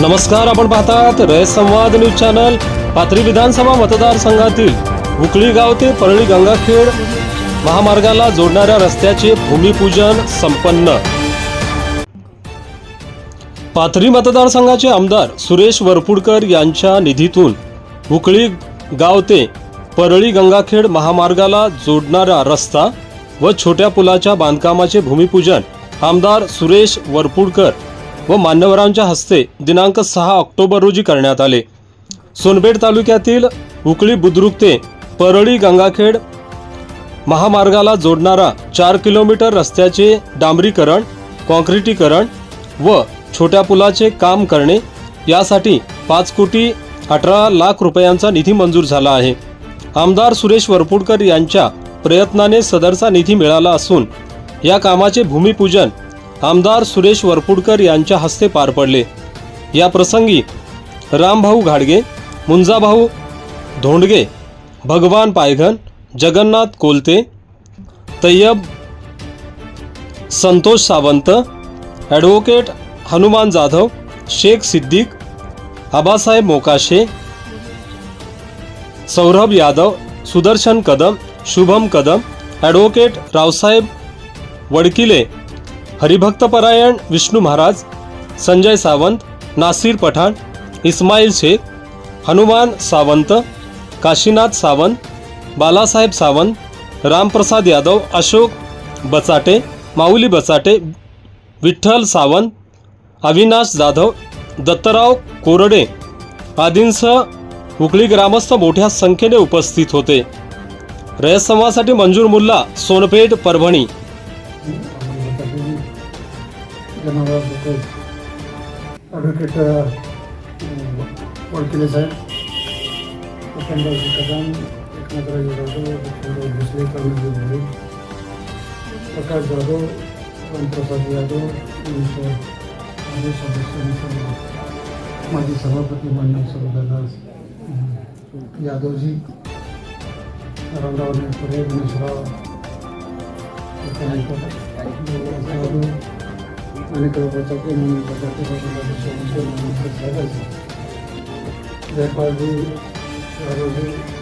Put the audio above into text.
नमस्कार आपण पाहतात रयत संवाद न्यूज चॅनल. पाथरी विधानसभा मतदारसंघातील उकळी गाव ते परळी गंगाखेड महामार्गाला जोडणाऱ्या रस्त्याचे भूमिपूजन संपन्न. पाथरी मतदारसंघाचे आमदार सुरेश वरपुडकर यांच्या निधीतून उकळी गाव ते परळी गंगाखेड महामार्गाला जोडणारा रस्ता व छोट्या पुलाच्या बांधकामाचे भूमिपूजन आमदार सुरेश वरपुडकर व मान्यवरांच्या हस्ते दिनांक सहा ऑक्टोबर रोजी करण्यात आले. सोनपेठ तालुक्यातील उकळी बुद्रुक ते परळी गंगाखेड महामार्गाला जोडणारा चार किलोमीटर रस्त्याचे डांबरीकरण कॉन्क्रिटीकरण व छोट्या पुलाचे काम करणे यासाठी पाच कोटी अठरा लाख रुपयांचा निधी मंजूर झाला आहे. आमदार सुरेश वरपुडकर यांच्या प्रयत्नाने सदरचा निधी मिळाला असून या कामाचे भूमिपूजन आमदार सुरेश वरपुडकर यांच्या हस्ते पार पडले. या प्रसंगी रामभाऊ घाडगे मुंजाभाऊ धोंडगे भगवान पायघन जगन्नाथ कोलते तय्यब संतोष सावंत ॲडव्होकेट हनुमान जाधव शेख सिद्दीक आबासाहेब मोकाशे सौरभ यादव सुदर्शन कदम शुभम कदम ॲडव्होकेट रावसाहेब वडकिले हरिभक्तपरायण विष्णू महाराज संजय सावंत नासिर पठाण इस्माईल शेख हनुमान सावंत काशीनाथ सावंत बालासाहेब सावंत रामप्रसाद यादव अशोक बचाटे माऊली बचाटे विठ्ठल सावंत अविनाश जाधव दत्तराव कोरडे आदींसह उकळी ग्रामस्थ मोठ्या संख्येने उपस्थित होते. रयत संवादासाठी मंजूर मुल्ला सोनपेठ परभणी. जनावर ॲडव्होकेट वडकिले साहेब उपेंद्रजी कदम एकनाथराव जाधव विठ्ठलराव भोसले कर्णजी भोळे प्रकाश जाधव रामप्रसाद यादव यांच्या सदस्य माजी सभापती मान्य सर्वदास यादवजी रामराव नेटकरे गणेशराव अनेक लोकांसाठी म्हणून जयपालजी यादवजी